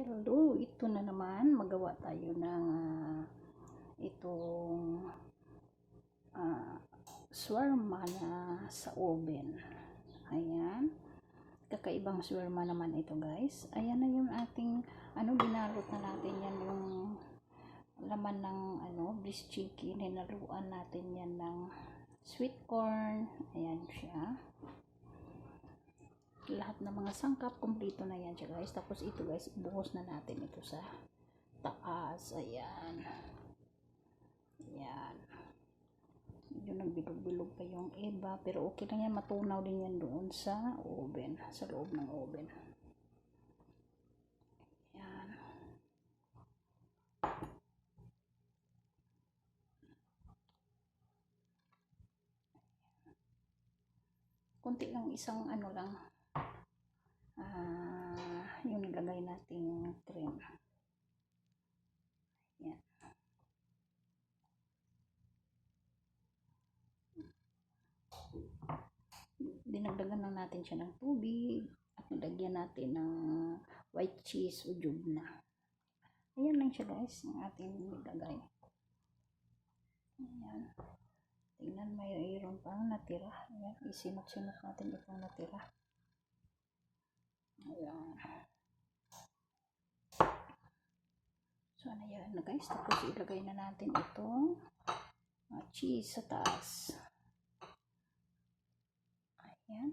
Hello, ito na naman. Magawa tayo ng ah, itong uh, swarma na sa oven. Ayan. Kakaibang swarma naman ito guys. Ayan na yung ating, ano, binalot na natin yan yung laman ng ano, bliss chicken. Hinaluan natin yan ng sweet corn. Ayan siya lahat ng mga sangkap, kumpleto na yan siya guys. Tapos ito guys, buhos na natin ito sa taas. Ayan. Ayan. Medyo nagbilog-bilog pa yung iba. Pero okay lang yan. Matunaw din yan doon sa oven. Sa loob ng oven. Ayan. Kunti lang isang ano lang yung nilagay nating cream. Yan. Dinagdagan lang natin siya ng tubig at nilagyan natin ng white cheese o jubna. Ayan lang siya guys, ang ating nilagay. Ayan. Tingnan mayroon pang natira. Ayan, isinot-sinot natin itong natira. Ayan. So, ano yan na guys. Tapos, ilagay na natin itong uh, cheese sa taas. Ayan.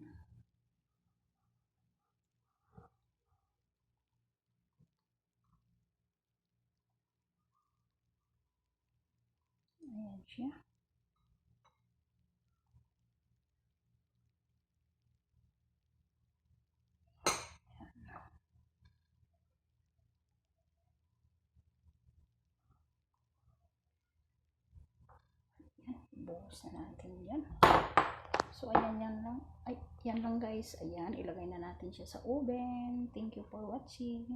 Ayan siya. Buhos na natin yan. So, ayan yan lang. Ay, yan lang guys. Ayan, ilagay na natin siya sa oven. Thank you for watching.